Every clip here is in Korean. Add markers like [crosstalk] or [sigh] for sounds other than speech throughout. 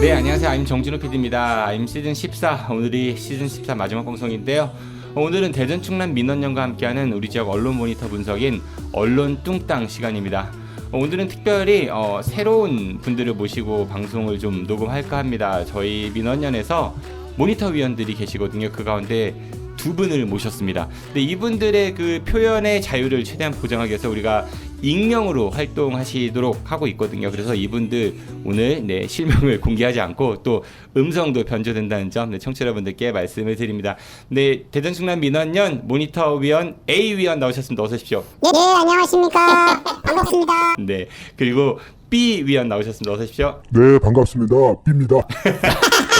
네 안녕하세요. 아임 정진호 PD입니다. 아임 시즌 14 오늘이 시즌 14 마지막 방송인데요. 오늘은 대전 충남 민원연과 함께하는 우리 지역 언론 모니터 분석인 언론 뚱땅 시간입니다. 오늘은 특별히 어, 새로운 분들을 모시고 방송을 좀 녹음할까 합니다. 저희 민원연에서 모니터 위원들이 계시거든요 그 가운데 두 분을 모셨습니다. 근데 이분들의 그 표현의 자유를 최대한 보장하기 위해서 우리가 익명으로 활동하시도록 하고 있거든요. 그래서 이분들 오늘 네, 실명을 [laughs] 공개하지 않고 또 음성도 변조된다는 점 네, 청취자 여러분들께 말씀을 드립니다. 네, 대전 충남 민원연 모니터 위원 A 위원 나오셨습니다. 어서 오십시오. 네, 네, 안녕하십니까. [laughs] 반갑습니다. 네, 그리고 B 위원 나오셨습니다. 어서 오십시오. 네, 반갑습니다. B입니다. [laughs]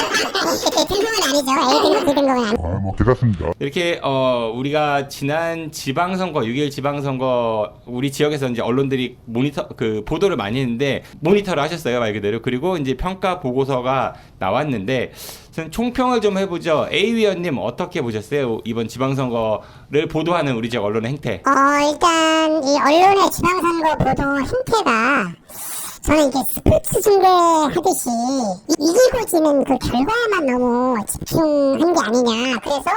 이렇게 등급은 아니죠. A 등급, B 등급은 아니죠. 아, 뭐, 괜찮습니다. 이렇게 어 우리가 지난 지방선거 6.1 지방선거 우리 지역에서 이제 언론들이 모니터 그 보도를 많이 했는데 모니터를 하셨어요 말 그대로 그리고 이제 평가 보고서가 나왔는데 저는 총평을 좀 해보죠 A 위원님 어떻게 보셨어요 이번 지방선거를 보도하는 우리 지역 언론의 행태 어, 일단, 이 언론의 지방선거 보도 행태가 저는 이게 스포츠 중계 하듯이 이- 이기고 지는 그 결과에만 너무 집중한 게 아니냐. 그래서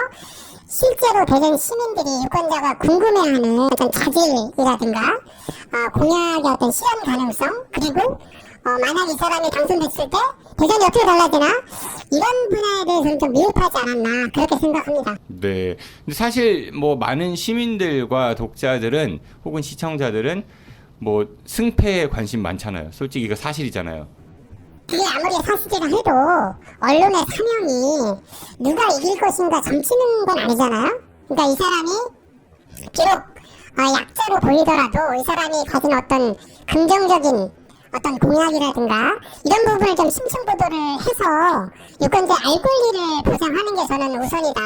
실제로 대전 시민들이 유권자가 궁금해하는 어떤 자질이라든가 어, 공약의 어떤 실현 가능성 그리고 어, 만약 이 사람이 당선됐을 때 대전이 어떻게 달라지나 이런 분야에 대해서는 좀 미흡하지 않았나 그렇게 생각합니다. 네 사실 뭐 많은 시민들과 독자들은 혹은 시청자들은 뭐 승패에 관심 많잖아요 솔직히 이거 사실이잖아요 그게 아무리 사실이라 해도 언론의 사명이 누가 이길 것인가 점치는 건 아니잖아요. 그러니까 이 사람이 비록 어, 약자로 보이더라도 이 사람이 가진 어떤 긍정적인 어떤 공약이라든가 이런 부분을 좀 심층 보도를 해서 유권자 알 권리를 보장하는 게 저는 우선이다.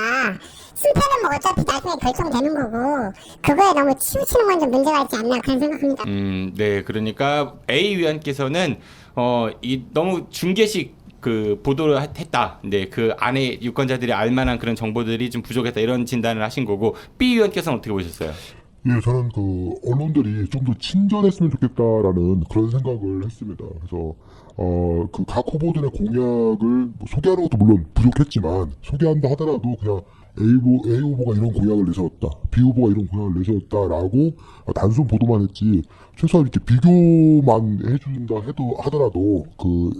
승패는 뭐 어차피 나중에 결정되는 거고 그거에 너무 치우치는 건 좀 문제가 있지 않나 그런 생각합니다. 음, 네, 그러니까 A 위원께서는 어, 이 너무 중계식 그 보도를 하- 했다. 네, 그 안에 유권자들이 알만한 그런 정보들이 좀 부족했다 이런 진단을 하신 거고 B 위원께서는 어떻게 보셨어요? 예, 저는 그, 언론들이 좀 더 친절했으면 좋겠다라는 그런 생각을 했습니다. 그래서, 어, 그 각 후보들의 공약을 뭐 소개하는 것도 물론 부족했지만, 소개한다 하더라도 그냥 A 후보, A 후보가 이런 공약을 내세웠다. B 후보가 이런 공약을 내세웠다라고 단순 보도만 했지, 최소한 이렇게 비교만 해준다 해도, 하더라도, 그,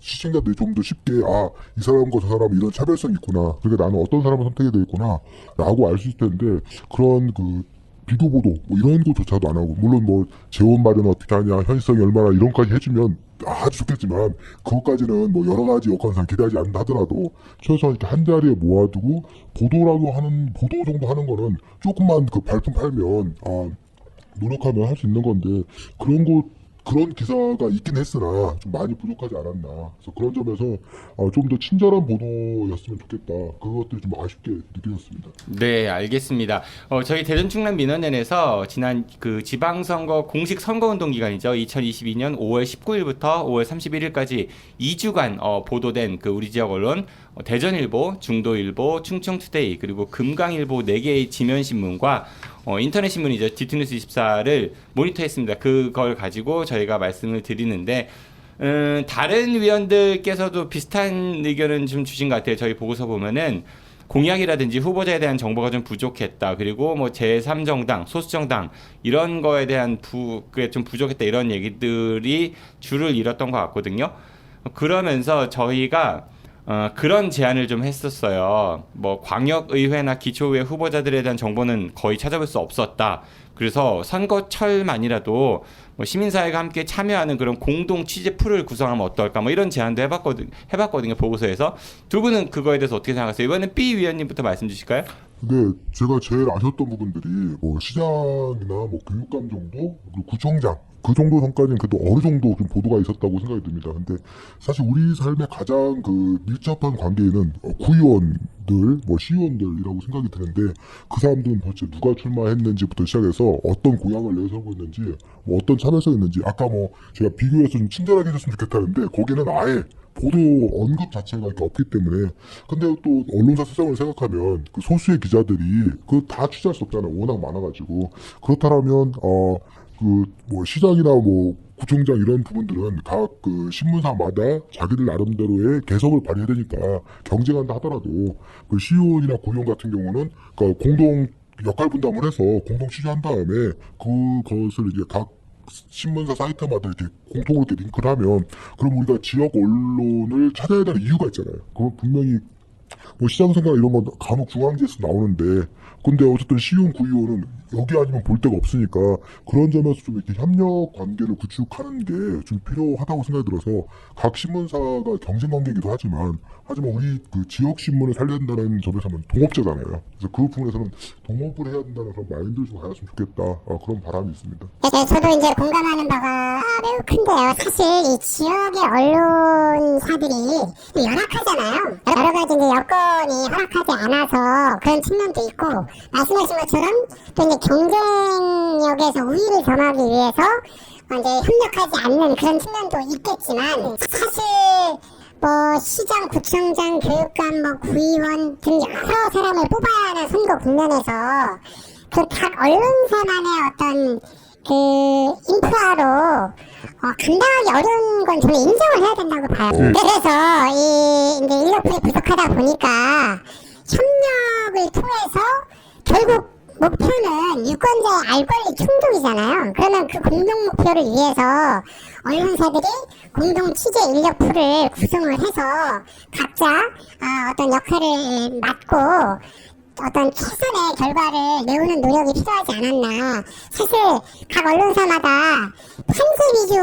시청자들이 좀 더 쉽게 아 이 사람과 저 사람은 이런 차별성이 있구나 그러니까 나는 어떤 사람을 선택해야 되겠구나 라고 알 수 있을 텐데 그런 그 비교 보도 뭐 이런 거조차도 안 하고 물론 뭐 재원 마련 어떻게 하냐 현실성이 얼마나 이런까지 해주면 아주 좋겠지만 그것까지는 뭐 여러 가지 여건상 기대하지 않는다 하더라도 최소한 이렇게 한 자리에 모아두고 보도라도 하는 보도 정도 하는 거는 조금만 그 발품 팔면 아 노력하면 할 수 있는 건데 그런 거 그런 기사가 있긴 했으나 좀 많이 부족하지 않았나 그래서 그런 점에서 어, 좀더 친절한 보도였으면 좋겠다 그것들이 좀 아쉽게 느껴졌습니다. 네, 알겠습니다. 어, 저희 대전 충남 민원연에서 지난 그 지방선거 공식 선거운동 기간이죠. 2022년 5월 19일부터 5월 31일까지 2주간 어, 보도된 그 우리 지역 언론 어, 대전일보, 중도일보, 충청투데이 그리고 금강일보 4개의 지면신문과 어, 인터넷 신문이죠. 디트뉴스 24를 모니터했습니다. 그걸 가지고 저희가 말씀을 드리는데 음, 다른 위원들께서도 비슷한 의견은 좀 주신 것 같아요. 저희 보고서 보면은 공약이라든지 후보자에 대한 정보가 좀 부족했다. 그리고 뭐 제3정당, 소수정당 이런 거에 대한 부, 그게 좀 부족했다. 이런 얘기들이 줄을 잃었던 것 같거든요. 그러면서 저희가 어, 그런 제안을 좀 했었어요. 뭐 광역의회나 기초의회 후보자들에 대한 정보는 거의 찾아볼 수 없었다. 그래서 선거철만이라도 뭐 시민사회가 함께 참여하는 그런 공동 취재 풀을 구성하면 어떨까 뭐 이런 제안도 해봤거든 해봤거든요 보고서에서 두 분은 그거에 대해서 어떻게 생각하세요? 이번엔 B 위원님부터 말씀 주실까요? 근데 제가 제일 아쉬웠던 부분들이 뭐 시장이나 뭐 교육감 정도 그리고 구청장 그 정도 선까지는 그래도 어느 정도 좀 보도가 있었다고 생각이 듭니다. 근데 사실 우리 삶의 가장 그 밀접한 관계에는 어, 구의원들, 뭐 시의원들이라고 생각이 드는데 그 사람들은 도대체 누가 출마했는지부터 시작해서 어떤 공약을 내세우고 있는지, 뭐 어떤 참여성이 있는지, 아까 뭐 제가 비교해서 좀 친절하게 해줬으면 좋겠다는데 거기는 아예 보도 언급 자체가 이렇게 없기 때문에 근데 또 언론사 수상을 생각하면 그 소수의 기자들이 그 다 취재할 수 없잖아요 워낙 많아가지고 그렇다면 어 그 뭐 시장이나 뭐 구청장 이런 부분들은 각 그 신문사마다 자기들 나름대로의 개성을 발휘해야 되니까 경쟁한다 하더라도 그 시의원이나 고용 같은 경우는 그 공동 역할 분담을 해서 공동 취재한 다음에 그것을 이제 각 신문사 사이트마다 이렇게 공통으로 이렇게 링크를 하면 그럼 우리가 지역 언론을 찾아야 되는 이유가 있잖아요. 그건 분명히 뭐 시장 생각 이런 건 간혹 중앙지에서 나오는데 근데 어쨌든 시의원 구의원은 여기 아니면 볼 데가 없으니까 그런 점에서 좀 이렇게 협력 관계를 구축하는 게 좀 필요하다고 생각이 들어서 각 신문사가 경쟁 관계이기도 하지만 하지만 우리 그 지역 신문을 살려야 된다는 점에서는 동업자잖아요. 그래서 그 부분에서는 동업을 해야 된다는 그런 마인드를 좀 가졌으면 좋겠다. 아, 그런 바람이 있습니다. 네, 저도 이제 공감하는 바가 매우 큰데요. 사실 이 지역의 언론사들이 열악하잖아요. 여러 가지 이제 여건이 허락하지 않아서 그런 측면도 있고 말씀하신 것처럼 또 이제 경쟁력에서 우위를 점하기 위해서 이제 협력하지 않는 그런 측면도 있겠지만 사실 뭐 시장, 구청장, 교육감, 뭐 구의원 등 여러 사람을 뽑아야 하는 선거 국면에서 그 각 언론사만의 어떤 그 인프라로 어, 감당하기 어려운 건 저는 인정을 해야 된다고 봐요. 그래서 이 이제 인력풀이 부족하다 보니까 협력을 통해서 결국 목표는 유권자의 알 권리 충족이잖아요. 그러면 그 공동 목표를 위해서 언론사들이 공동 취재 인력 풀을 구성을 해서 각자 아, 어떤 역할을 맡고 어떤 최선의 결과를 내오는 노력이 필요하지 않았나. 사실 각 언론사마다 편집 위주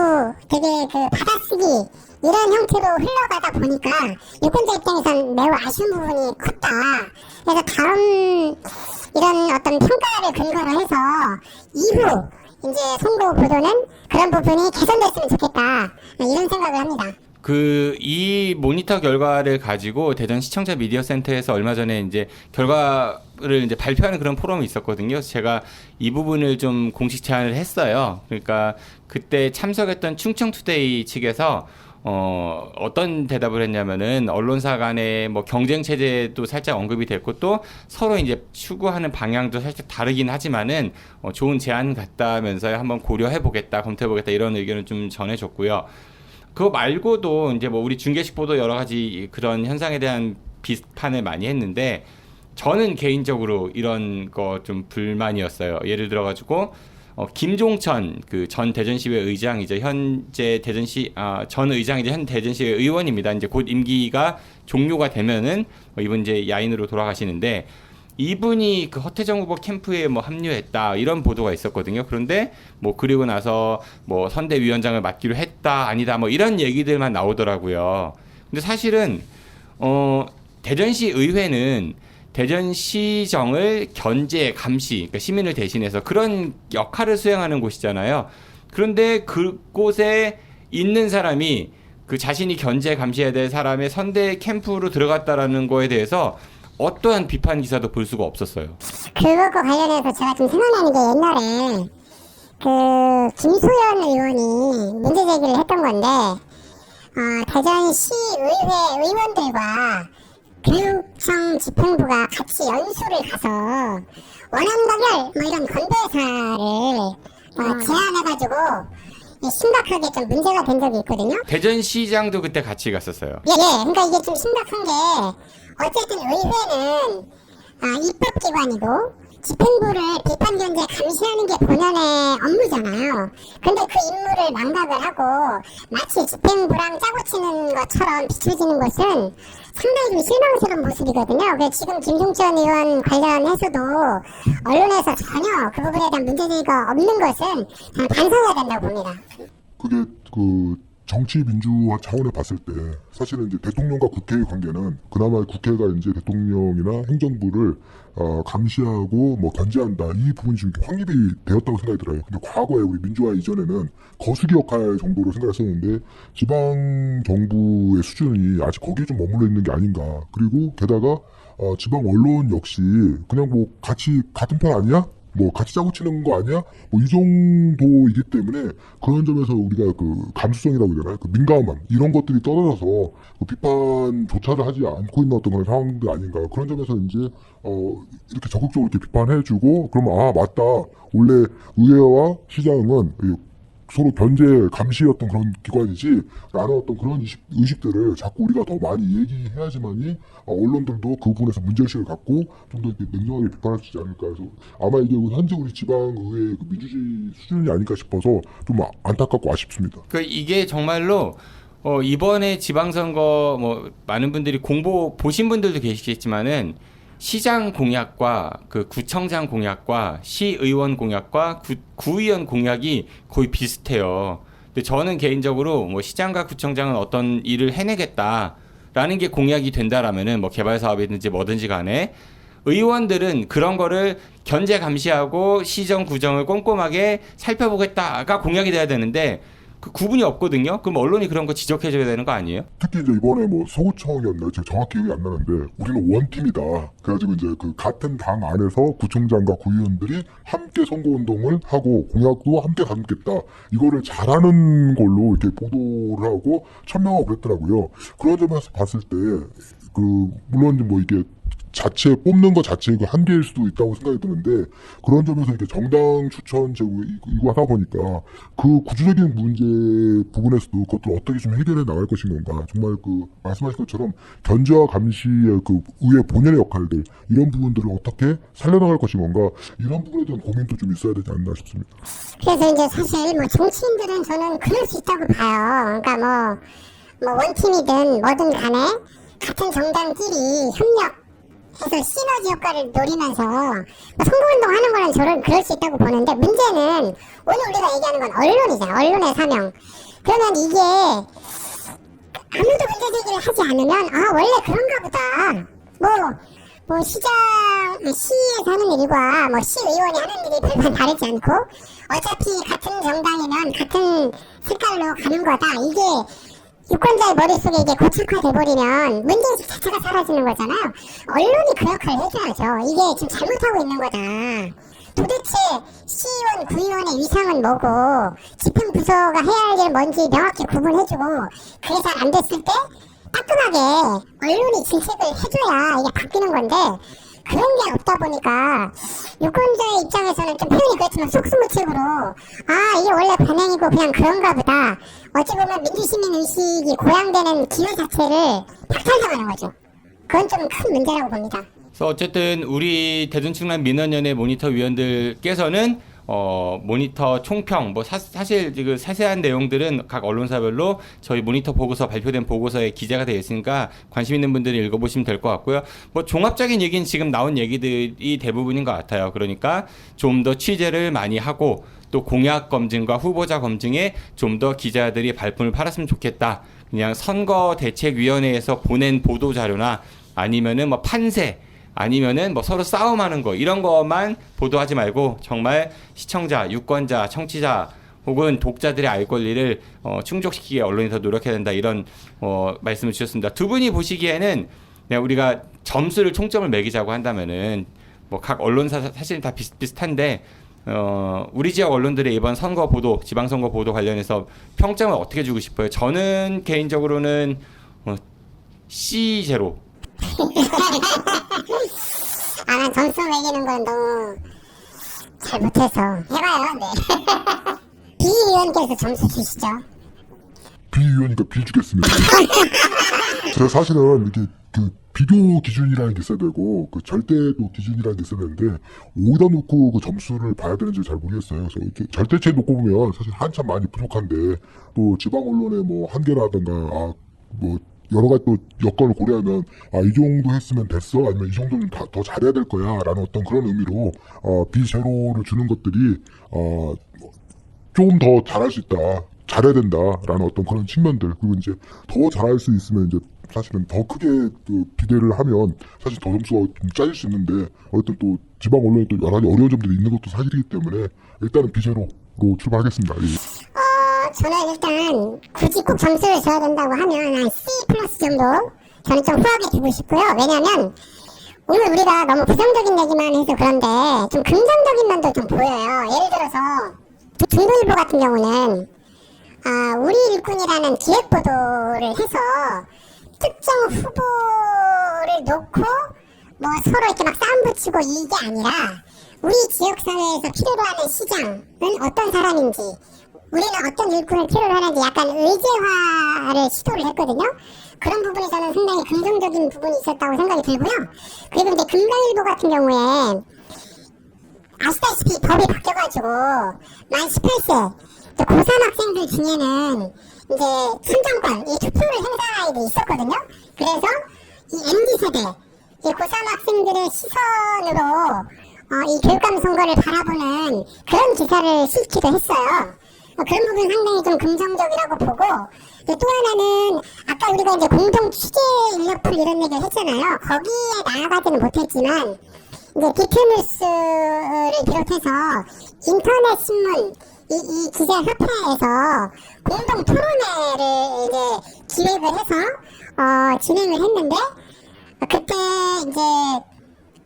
되게 그 받아쓰기 이런 형태로 흘러가다 보니까 유권자 입장에선 매우 아쉬운 부분이 컸다. 그래서 다음 이런 어떤 평가를 근거로 해서 이후 이제 선거 보도는 그런 부분이 개선됐으면 좋겠다. 이런 생각을 합니다. 그 이 모니터 결과를 가지고 대전 시청자 미디어 센터에서 얼마 전에 이제 결과를 이제 발표하는 그런 포럼이 있었거든요. 제가 이 부분을 좀 공식 제안을 했어요. 그러니까 그때 참석했던 충청투데이 측에서 어, 어떤 대답을 했냐면은 언론사 간의 뭐 경쟁 체제도 살짝 언급이 됐고 또 서로 이제 추구하는 방향도 살짝 다르긴 하지만은 어, 좋은 제안 같다면서 한번 고려해 보겠다, 검토해 보겠다 이런 의견을 좀 전해 줬고요. 그거 말고도 이제 뭐 우리 중계식 보도 여러 가지 그런 현상에 대한 비판을 많이 했는데 저는 개인적으로 이런 거 좀 불만이었어요. 예를 들어 가지고 어, 김종천 그 전 대전시의 의장이죠. 현재 대전시 아, 전 의장이죠. 현 대전시의 의원입니다. 이제 곧 임기가 종료가 되면은 어, 이분 이제 야인으로 돌아가시는데 이분이 그 허태정 후보 캠프에 뭐 합류했다 이런 보도가 있었거든요. 그런데 뭐 그리고 나서 뭐 선대위원장을 맡기로 했다 아니다 뭐 이런 얘기들만 나오더라고요. 근데 사실은 어 대전시 의회는 대전시정을 견제 감시 그러니까 시민을 대신해서 그런 역할을 수행하는 곳이잖아요. 그런데 그곳에 있는 사람이 그 자신이 견제 감시해야 될 사람의 선대 캠프로 들어갔다라는 거에 대해서 어떠한 비판 기사도 볼 수가 없었어요. 그것과 관련해서 제가 좀 생각나는 게 옛날에 그 김소연 의원이 문제 제기를 했던 건데 어, 대전시 의회 의원들과 교육청 집행부가 같이 연수를 가서 원안가결 뭐 이런 건배사를 어, 제안해가지고 심각하게 좀 문제가 된 적이 있거든요. 대전시장도 그때 같이 갔었어요. 예, 예. 그러니까 이게 좀 심각한 게 어쨌든 의회는 아, 입법기관이고 집행부를 비판 견제 감시하는 게 본연의 업무잖아요. 근데 그 임무를 망각을 하고 마치 집행부랑 짜고 치는 것처럼 비춰지는 것은 상당히 좀 실망스러운 모습이거든요. 그래서 지금 김종천 의원 관련해서도 언론에서 전혀 그 부분에 대한 문제제기가 없는 것은 반성해야 된다고 봅니다. 그게 그 정치 민주화 차원에 봤을 때 사실은 이제 대통령과 국회의 관계는 그나마 국회가 이제 대통령이나 행정부를 어, 감시하고 뭐 견제한다 이 부분이 좀 확립이 되었다고 생각이 들어요. 근데 과거에 우리 민주화 이전에는 거수기 역할 정도로 생각했었는데 지방 정부의 수준이 아직 거기에 좀 머물러 있는 게 아닌가. 그리고 게다가 어, 지방 언론 역시 그냥 뭐 같이 같은 편 아니야? 뭐 같이 짜고 치는 거 아니야? 뭐 이 정도이기 때문에 그런 점에서 우리가 그 감수성이라고 해야 되나요? 그 민감함 이런 것들이 떨어져서 그 비판조차를 하지 않고 있는 어떤 그런 상황들 아닌가 그런 점에서 이제 어 이렇게 적극적으로 이렇게 비판해주고 그러면 아 맞다 원래 의회와 시장은 이 서로 견제 감시였던 그런 기관이지 어떤 그런 의식, 의식들을 자꾸 우리가 더 많이 얘기해야지만이 어, 언론들도 그 부분에서 문제의식을 갖고 좀 더 냉정하게 있지 않을까 해서 아마 이게 현재 우리 지방의회 그 민주주의 수준이 아닐까 싶어서 좀 아- 안타깝고 아쉽습니다. 그 이게 정말로 어, 이번에 지방선거 뭐 많은 분들이 공보 보신 분들도 계시겠지만은 시장 공약과 그 구청장 공약과 시의원 공약과 구, 구의원 공약이 거의 비슷해요. 근데 저는 개인적으로 뭐 시장과 구청장은 어떤 일을 해내겠다라는 게 공약이 된다라면은 뭐 개발 사업이든지 뭐든지 간에 의원들은 그런 거를 견제 감시하고 시정 구정을 꼼꼼하게 살펴보겠다가 공약이 돼야 되는데 그 구분이 없거든요. 그럼 언론이 그런 거 지적해줘야 되는 거 아니에요? 특히 이제 이번에 뭐 서구청이었나요? 제가 정확히 기억이 안 나는데 우리는 원팀이다. 그래가지고 이제 그 같은 당 안에서 구청장과 구의원들이 함께 선거운동을 하고 공약도 함께 담겠다. 이거를 잘하는 걸로 이렇게 보도를 하고 천명하고 그랬더라고요. 그런 점에서 봤을 때 그 물론 뭐 이게 자체 뽑는 것 자체의 그 한계일 수도 있다고 생각이 드는데 그런 점에서 이렇게 정당 추천 제고 이거 하다 보니까 그 구조적인 문제 부분에서도 그것들 어떻게 좀 해결해 나갈 것인 건가 정말 그 말씀하신 것처럼 견제와 감시의 그 의회 본연의 역할들 이런 부분들을 어떻게 살려나갈 것인 건가 이런 부분에 대한 고민도 좀 있어야 되지 않나 싶습니다. 그래서 이제 사실 뭐 정치인들은 저는 그럴 수 있다고 봐요. 그러니까 뭐, 뭐 원팀이든 뭐든 간에 같은 정당끼리 협력 해서 시너지 효과를 노리면서 뭐 선거운동 하는 거는 저는 그럴 수 있다고 보는데 문제는 오늘 우리가 얘기하는 건 언론이잖아. 언론의 사명. 그러면 이게 아무도 문제 제기를 하지 않으면 아 원래 그런가 보다. 뭐뭐 시장 시에서 하는 일과 뭐 시의원이 하는 일이 별반 다르지 않고 어차피 같은 정당이면 같은 색깔로 가는 거다. 이게 유권자의 머릿속에 이게 고착화돼 버리면 문제의식 자체가 사라지는 거잖아요. 언론이 그 역할을 해줘야죠. 이게 지금 잘못하고 있는 거다. 도대체 시의원, 구의원의 위상은 뭐고 집행부서가 해야 할 일 뭔지 명확히 구분해주고 그게 잘 안 됐을 때 따끔하게 언론이 질책을 해줘야 이게 바뀌는 건데 그런 게 없다 보니까 유권자의 입장에서는 좀 표현이 그렇지만 속수무책으로 아 이게 원래 관행이고 그냥 그런가 보다. 어찌 보면 민주시민 의식이 고양되는 기회 자체를 박탈당하는 거죠. 그건 좀 큰 문제라고 봅니다. 그래서 어쨌든 우리 대전충남 민원연의 모니터 위원들께서는 어 모니터 총평 뭐 사, 사실 그 세세한 내용들은 각 언론사별로 저희 모니터 보고서 발표된 보고서에 기재가 되어 있으니까 관심 있는 분들이 읽어보시면 될 것 같고요. 뭐 종합적인 얘기는 지금 나온 얘기들이 대부분인 것 같아요. 그러니까 좀 더 취재를 많이 하고 또 공약 검증과 후보자 검증에 좀 더 기자들이 발품을 팔았으면 좋겠다. 그냥 선거 대책위원회에서 보낸 보도 자료나 아니면은 뭐 판세 아니면은 뭐 서로 싸움하는 거 이런 것만 보도하지 말고 정말 시청자, 유권자, 청취자 혹은 독자들의 알 권리를 어, 충족시키기 언론이 더 노력해야 된다 이런 어, 말씀을 주셨습니다. 두 분이 보시기에는 우리가 점수를 총점을 매기자고 한다면은 뭐 각 언론사 사- 사실 다 비슷 비슷한데 어, 우리 지역 언론들의 이번 선거 보도, 지방선거 보도 관련해서 평점을 어떻게 주고 싶어요? 저는 개인적으로는 어, C 제로 [laughs] 아 난 점수 매기는 건 너무 잘 못해서 해봐요 네 [laughs] 비의원께서 점수 주시죠 비위원이니까 비주겠습니다. [laughs] 제가 사실은 이렇게 그 비교 기준이라는 게 있어야 되고 그 절대도 기준이라는 게 있어야 되는데 어디다 놓고 그 점수를 봐야 되는지 잘 모르겠어요. 그래서 이렇게 절대치에 놓고 보면 사실 한참 많이 부족한데 또 지방 언론의 뭐 한계라든가 아뭐 여러 가지 또 여건을 고려하면 아 이 정도 했으면 됐어 아니면 이 정도는 다, 더 잘해야 될 거야 라는 어떤 그런 의미로 어, 비제로를 주는 것들이 어, 조금 더 잘할 수 있다. 잘해야 된다라는 어떤 그런 측면들 그리고 이제 더 잘할 수 있으면 이제 사실은 더 크게 그 기대를 하면 사실 더 점수가 좀 짜질 수 있는데 어쨌든 또 지방 언론에 또 여러 가지 어려운 점들이 있는 것도 사실이기 때문에 일단은 비제로로 출발하겠습니다. 예. 어, 저는 일단 굳이 꼭 점수를 줘야 된다고 하면 한 C 플러스 정도 저는 좀 후하게 주고 싶고요. 왜냐면 오늘 우리가 너무 부정적인 얘기만 해서 그런데 좀 긍정적인 면도 좀 보여요. 예를 들어서 중도일보 같은 경우는 아, 우리 일꾼이라는 기획 보도를 해서 특정 후보를 놓고 뭐 서로 이렇게 막 싸움 붙이고 이게 아니라 우리 지역 사회에서 필요로 하는 시장은 어떤 사람인지 우리는 어떤 일꾼을 필요로 하는지 약간 의제화를 시도를 했거든요. 그런 부분이 저는 상당히 긍정적인 부분이 있었다고 생각이 들고요. 그리고 이제 금강일보 같은 경우에 아시다시피 법이 바뀌어가지고 만 18세 또 고3 학생들 중에는 이제 참정권, 이 투표를 행사할 일이 있었거든요. 그래서 이 MZ세대, 이 고3 학생들의 시선으로 어, 이 교육감 선거를 바라보는 그런 기사를 실기도 했어요. 어, 그런 부분 상당히 좀 긍정적이라고 보고 또 하나는 아까 우리가 이제 공동 취재 인력풀 이런 얘기를 했잖아요. 거기에 나아가지는 못했지만 이제 디트뉴스를 비롯해서 인터넷 신문 이, 이 기자 협회에서 공동 토론회를 이제 기획을 해서 어, 진행을 했는데 그때 이제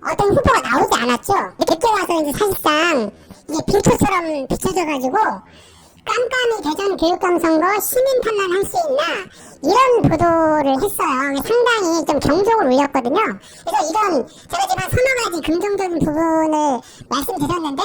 어떤 후보가 나오지 않았죠. 그때 와서 이제 사실상 이게 빈초처럼 비춰져가지고 깜깜이 대전 교육감 선거 시민 판단할 수 있나 이런 보도를 했어요. 상당히 좀 경종을 울렸거든요. 그래서 이런 제가 지금 한 서너 가지 긍정적인 부분을 말씀드렸는데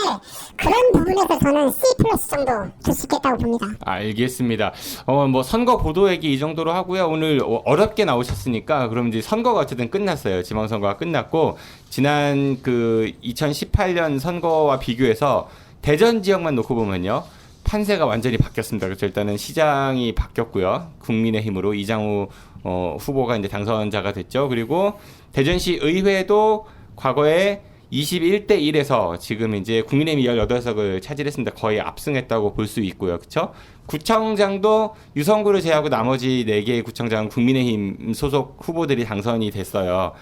그런 부분에서 저는 C 플러스 정도 줄 수 있겠다고 봅니다. 알겠습니다. 어, 뭐 선거 보도 얘기 이 정도로 하고요. 오늘 어- 어렵게 나오셨으니까 그럼 이제 선거가 어쨌든 끝났어요. 지방선거가 끝났고 지난 그 2018년 선거와 비교해서 대전 지역만 놓고 보면요. 판세가 완전히 바뀌었습니다. 그래서 일단은 시장이 바뀌었고요. 국민의힘으로 이장우 어, 후보가 이제 당선자가 됐죠. 그리고 대전시 의회도 과거에 21대 1에서 지금 이제 국민의힘이 18석을 차지했습니다. 거의 압승했다고 볼 수 있고요. 그렇죠? 구청장도 유성구를 제외하고 나머지 4개의 구청장 국민의힘 소속 후보들이 당선이 됐어요.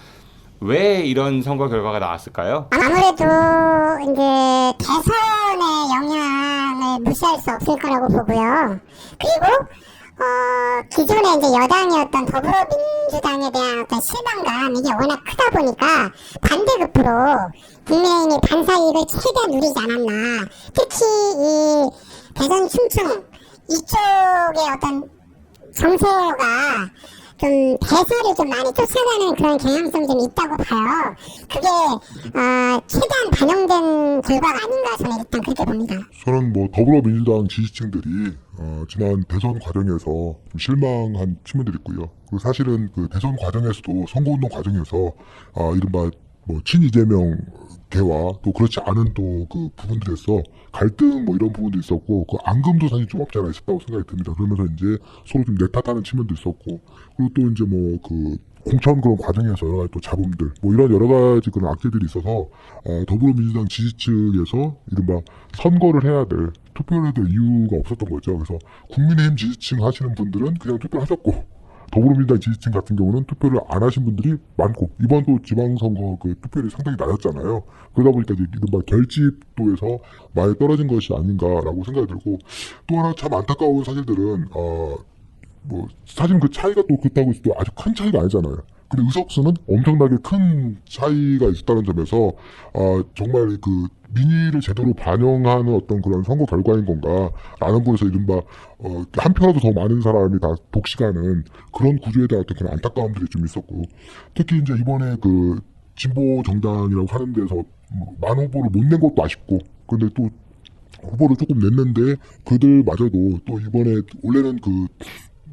왜 이런 선거 결과가 나왔을까요? 아무래도 이제 대선의 영향 을 무시할 수 없을 거라고 보고요. 그리고 어, 기존에 이제 여당이었던 더불어민주당에 대한 어떤 실망감 이게 워낙 크다 보니까 반대급부로 국민의힘이 반사 이익을 최대한 누리지 않았나. 특히 이 대전 충청 이쪽의 어떤 정세가 좀 대세를 좀 많이 쫓아가는 그런 경향성이 좀 있다고 봐요. 그게 어, 최대한 반영된 결과가 아닌가 저는 일단 그렇게 봅니다. 저는 뭐 더불어민주당 지지층들이 어, 지난 대선 과정에서 좀 실망한 측면들이 있고요. 그리고 사실은 그 대선 과정에서도 선거운동 과정에서 아, 이른바 뭐 친이재명 개와 또 그렇지 않은 또 그 부분들에서 갈등 뭐 이런 부분도 있었고 그 앙금도 사실 좀 없지 않아 있었다고 생각이 듭니다. 그러면서 이제 서로 좀 내 탓하는 측면도 있었고 그리고 또 이제 뭐 그 공천 그런 과정에서 여러 가지 또 잡음들 뭐 이런 여러 가지 그런 악재들이 있어서 어, 더불어민주당 지지층에서 이른바 선거를 해야 될 투표를 해야 될 이유가 없었던 거죠. 그래서 국민의힘 지지층 하시는 분들은 그냥 투표를 하셨고 더불어민주당 지지층 같은 경우는 투표를 안 하신 분들이 많고 이번도 지방선거 그 투표율이 상당히 낮았잖아요. 그러다 보니까 이제 이른바 결집도에서 많이 떨어진 것이 아닌가라고 생각이 들고 또 하나 참 안타까운 사실들은 어, 뭐 사실 그 차이가 또 그렇다고 해서 또 아주 큰 차이가 아니잖아요. 근데 의석수는 엄청나게 큰 차이가 있었다는 점에서 아 정말 그 민의를 제대로 반영하는 어떤 그런 선거 결과인 건가라는 부분에서 이른바 어, 한 표라도 더 많은 사람이 다 독식하는 그런 구조에 대한 어떤 그런 안타까움들이 좀 있었고 특히 이제 이번에 그 진보 정당이라고 하는 데서 뭐만 후보를 못 낸 것도 아쉽고 근데 또 후보를 조금 냈는데 그들마저도 또 이번에 원래는 그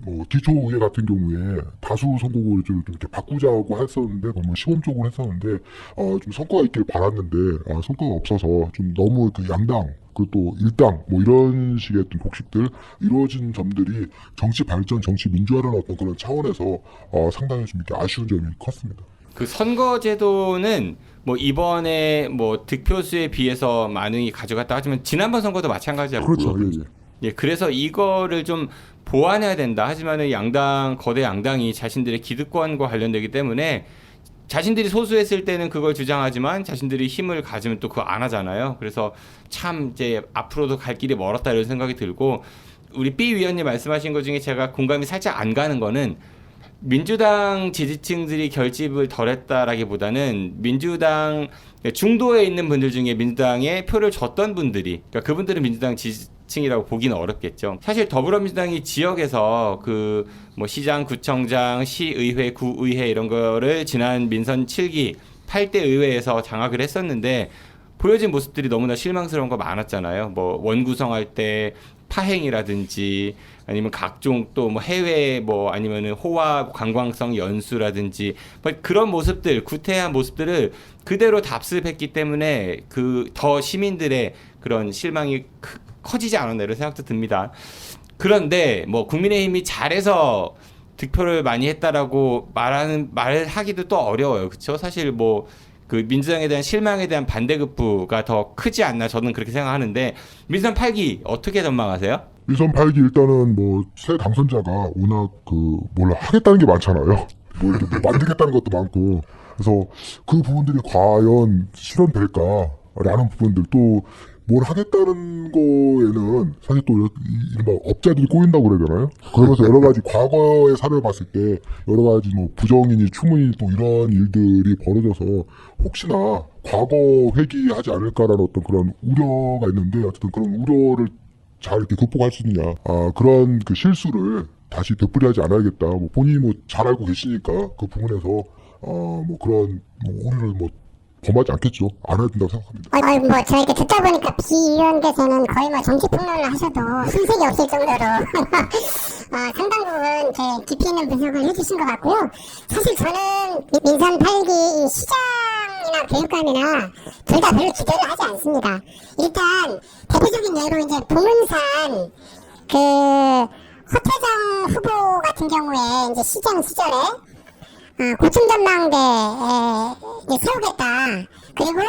뭐 기초의회 같은 경우에 다수 선거구를 좀 이렇게 바꾸자고 했었는데 너무 시범적으로 했었는데 어, 좀 성과가 있길 바랐는데 아, 성과가 없어서 좀 너무 그 양당 그리고 또 일당 뭐 이런 식의 어떤 독식들 이루어진 점들이 정치 발전, 정치 민주화라는 어떤 그런 차원에서 어, 상당히 좀 이렇게 아쉬운 점이 컸습니다. 그 선거제도는 뭐 이번에 뭐 득표수에 비해서 많이 가져갔다 하지만 지난번 선거도 마찬가지였고 그렇죠, 예, 예. 예, 그래서 이거를 좀 보완해야 된다. 하지만은 양당 거대 양당이 자신들의 기득권과 관련되기 때문에 자신들이 소수했을 때는 그걸 주장하지만 자신들이 힘을 가지면 또 그거 안 하잖아요. 그래서 참 이제 앞으로도 갈 길이 멀었다 이런 생각이 들고 우리 B 위원님 말씀하신 것 중에 제가 공감이 살짝 안 가는 거는 민주당 지지층들이 결집을 덜했다라기보다는 민주당 중도에 있는 분들 중에 민주당에 표를 줬던 분들이 그러니까 그분들은 민주당 지지 층이라고 보기는 어렵겠죠. 사실 더불어민주당이 지역에서 그 뭐 시장, 구청장, 시의회, 구의회 이런 거를 지난 민선 7기 8대 의회에서 장악을 했었는데 보여진 모습들이 너무나 실망스러운 거 많았잖아요. 뭐 원구성할 때 파행이라든지 아니면 각종 또 뭐 해외 뭐 아니면은 호화 관광성 연수라든지 뭐 그런 모습들 구태한 모습들을 그대로 답습했기 때문에 그 더 시민들의 그런 실망이 크- 커지지 않았나 이런 생각도 듭니다. 그런데 뭐 국민의힘이 잘해서 득표를 많이 했다라고 말하는 말하기도 또 어려워요. 그렇죠? 사실 뭐 그 민주당에 대한 실망에 대한 반대급부가 더 크지 않나 저는 그렇게 생각하는데 민선 8기 어떻게 전망하세요? 일선 팔기 일단은 뭐 새 당선자가 워낙 그뭘 하겠다는 게 많잖아요. 뭐 이렇게 뭐 만들겠다는 것도 많고 그래서 그 부분들이 과연 실현될까라는 부분들 또 뭘 하겠다는 거에는 사실 또 이- 이른바 업자들이 꼬인다고 그러잖아요. 그러면서 여러 가지 과거의 사례를 봤을 때 여러 가지 뭐 부정이니 추문이니 또 이런 일들이 벌어져서 혹시나 과거 회귀하지 않을까라는 어떤 그런 우려가 있는데 어쨌든 그런 우려를 잘 이렇게 극복할 수 있느냐. 아, 그런 그 실수를 다시 되풀이하지 않아야겠다. 뭐 본인이 뭐 잘 알고 계시니까 그 부분에서 어, 뭐 그런 뭐 오류를 뭐 범하지 않겠죠. 안 해야 된다고 생각합니다. 아니 뭐 저희가 듣다 보니까 비위원께서는 거의 뭐 정치 폭로를 하셔도 손색이 없을 정도로 [laughs] 어, 상당 부분 제 깊이 있는 분석을 해주신 것 같고요. 사실 저는 미- 민선 8기 시장이나 교육감이나 둘 다 별로 기대를 하지 않습니다. 일단 대표적인 예로 이제 봉은산 그 허태정 후보 같은 경우에 이제 시장 시절에 어, 고층 전망대 이제 세우겠다. 그리고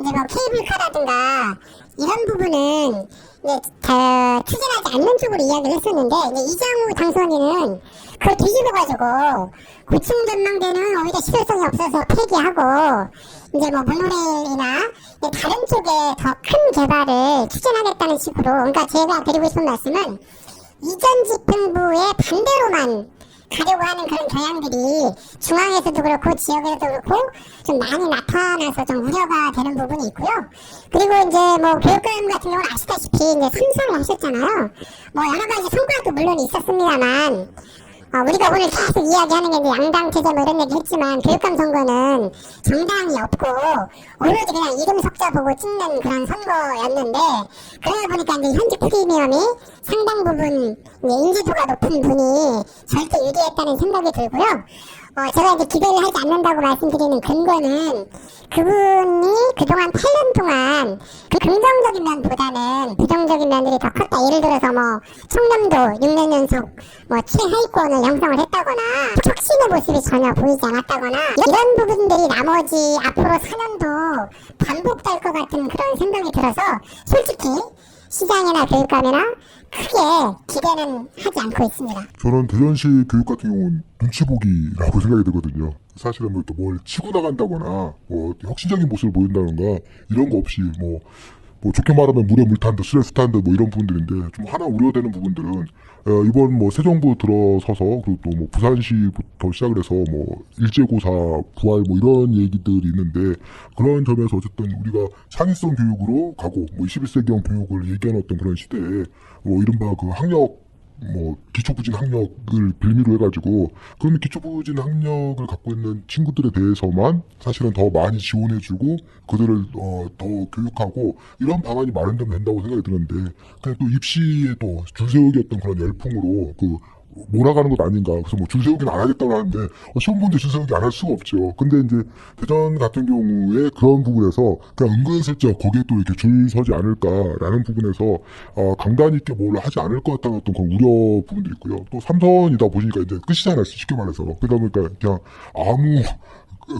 이제 뭐 케이블카라든가 이런 부분은 이제 다 추진하지 않는 쪽으로 이야기를 했었는데 이제 이장우 당선인은 그걸 뒤집어가지고 고층 전망대는 오히려 실효성이 없어서 폐기하고 이제 뭐 모노레일이나 다른 쪽에 더 큰 개발을 추진하겠다는 식으로 그러니까 제가 드리고 싶은 말씀은 이전 집행부의 반대로만 가려고 하는 그런 경향들이 중앙에서도 그렇고 지역에서도 그렇고 좀 많이 나타나서 좀 우려가 되는 부분이 있고요. 그리고 이제 뭐 교육감 같은 경우는 아시다시피 이제 삼선을 하셨잖아요. 뭐 여러 가지 성과도 물론 있었습니다만 어, 우리가 오늘 계속 이야기하는 게 양당 체제 뭐 이런 얘기 했지만 교육감 선거는 정당이 없고 오로지 그냥 이름 석자 보고 찍는 그런 선거였는데 그러다 보니까 이제 현직 프리미엄이 상당 부분 인지도가 높은 분이 절대 유리했다는 생각이 들고요. 어, 제가 이제 기대를 하지 않는다고 말씀드리는 근거는 그분이 그동안 8년 동안 그 긍정적인 면보다는 부정적인 면들이 더 컸다. 예를 들어서 뭐 청렴도 6년 연속 뭐 최하위권을 형성을 했다거나 혁신의 모습이 전혀 보이지 않았다거나 이런 부분들이 나머지 앞으로 4년도 반복될 것 같은 그런 생각이 들어서 솔직히 시장이나 교육감이나 크게 기대는 하지 않고 있습니다. 저는 대전시 교육 같은 경우는 눈치 보기라고 [laughs] 생각이 들거든요. 사실은 뭐 또 뭘 치고 나간다거나 뭐 혁신적인 모습을 보인다던가 이런 거 없이 뭐, 뭐 좋게 말하면 물에 물탄 듯, 술에 수탄 듯, 뭐 이런 부분들인데 좀 하나 우려되는 부분들은 어, 이번 뭐 새 정부 들어서서 그리고 또 뭐 부산시부터 시작을 해서 뭐 일제고사 부활 뭐 이런 얘기들이 있는데 그런 점에서 어쨌든 우리가 창의성 교육으로 가고 뭐 21세기형 교육을 얘기하는 어떤 그런 시대에 뭐 이른바 그 학력 뭐 기초부진 학력을 빌미로 해가지고 그러면 기초부진 학력을 갖고 있는 친구들에 대해서만 사실은 더 많이 지원해주고 그들을 어, 더 교육하고 이런 방안이 마련되면 된다고 생각이 드는데 그냥 또 입시에 또 줄세우기였던 그런 열풍으로 그 몰아가는 것 아닌가. 그래서 뭐 줄 세우기는 안 하겠다고 하는데 어, 시험 보는데 줄세우기 안 할 수가 없죠. 근데 이제 대전 같은 경우에 그런 부분에서 그냥 은근슬쩍 거기에 또 이렇게 줄 서지 않을까라는 부분에서 어, 강단 있게 뭘 하지 않을 것 같다는 어떤 그런 우려 부분도 있고요. 또 삼선이다 보니까 이제 끝이잖아요. 쉽게 말해서. 그러다 보니까 그냥 아무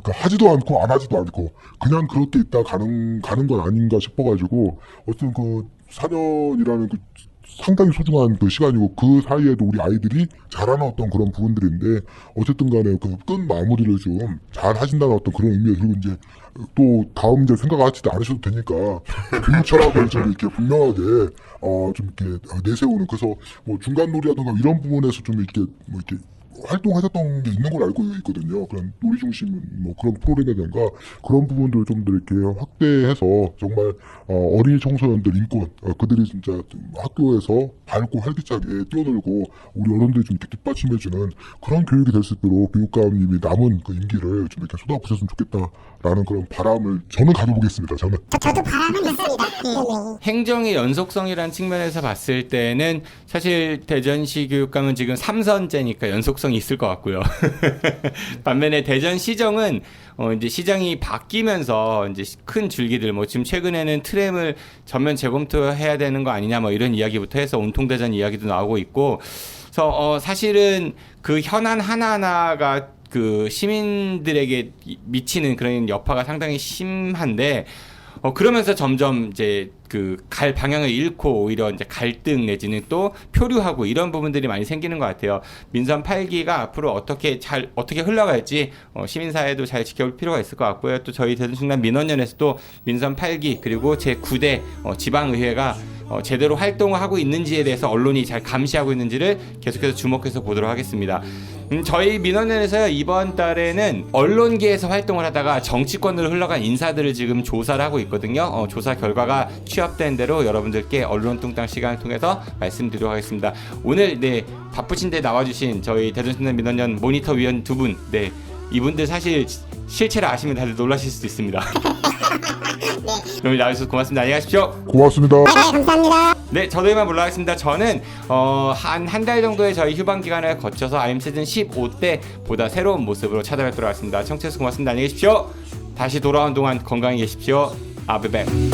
그 하지도 않고 안 하지도 않고 그냥 그렇게 있다 가는 가는 건 아닌가 싶어가지고 어떤 그 4년이라는 그 상당히 소중한 그 시간이고 그 사이에도 우리 아이들이 잘하는 어떤 그런 부분들인데 어쨌든 간에 그 끝 마무리를 좀 잘 하신다는 어떤 그런 의미에서 그리고 이제 또 다음 이제 생각하지도 않으셔도 되니까 철학을 좀 이렇게 분명하게 어 좀 이렇게 내세우는 그래서 뭐 중간 놀이라든가 이런 부분에서 좀 이렇게 뭐 이렇게 활동하셨던 게 있는 걸 알고 있거든요. 그런 놀이 중심 뭐 그런 프로그램이라든가 그런 부분들을 좀더 이렇게 확대해서 정말 어, 어린이 청소년들 인권 어, 그들이 진짜 좀 학교에서 밝고 활기차게 뛰어놀고 우리 어른들이 좀 이렇게 뒷받침해주는 그런 교육이 될 수 있도록 교육감님이 남은 그 임기를 좀 이렇게 쏟아부으셨으면 좋겠다 라는 그런 바람을 저는 가져보겠습니다. 저는 저, 저도 바람은 있습니다. 네. 행정의 연속성이라는 측면에서 봤을 때는 사실 대전시 교육감은 지금 3선째니까 연속성이 있을 것 같고요. [laughs] 반면에 대전시정은 어 이제 시장이 바뀌면서 이제 큰 줄기들 뭐 지금 최근에는 트램을 전면 재검토해야 되는 거 아니냐 뭐 이런 이야기부터 해서 온통 대전 이야기도 나오고 있고 그래서 어 사실은 그 현안 하나하나가 그 시민들에게 미치는 그런 여파가 상당히 심한데 어 그러면서 점점 이제 그 갈 방향을 잃고 오히려 이제 갈등 내지는 또 표류하고 이런 부분들이 많이 생기는 것 같아요. 민선 8기가 앞으로 어떻게 잘 어떻게 흘러갈지 어 시민사회도 잘 지켜볼 필요가 있을 것 같고요. 또 저희 대전충남 민원연에서도 민선 8기 그리고 제 9대 어 지방의회가 어 제대로 활동을 하고 있는지에 대해서 언론이 잘 감시하고 있는지를 계속해서 주목해서 보도록 하겠습니다. 음, 저희 민원연에서요 이번 달에는 언론계에서 활동을 하다가 정치권으로 흘러간 인사들을 지금 조사를 하고 있거든요. 어, 조사 결과가 취합된 대로 여러분들께 언론 뚱땅 시간을 통해서 말씀드리도록 하겠습니다. 오늘 네 바쁘신데 나와주신 저희 대전신남 민원연 모니터 위원 두 분, 네 이분들 사실 시- 실체를 아시면 다들 놀라실 수도 있습니다. [laughs] 오늘 나와주셔서 고맙습니다. 안녕히 가십시오. 고맙습니다. 네, 감사합니다. 네, 저도 이만 물러가겠습니다. 저는 어, 한한 달 정도의 저희 휴방 기간을 거쳐서 아임 시즌 15 때 보다 새로운 모습으로 찾아뵙도록 하겠습니다. 청취해주셔서 고맙습니다. 안녕히 계십시오. 다시 돌아온 동안 건강히 계십시오. Tell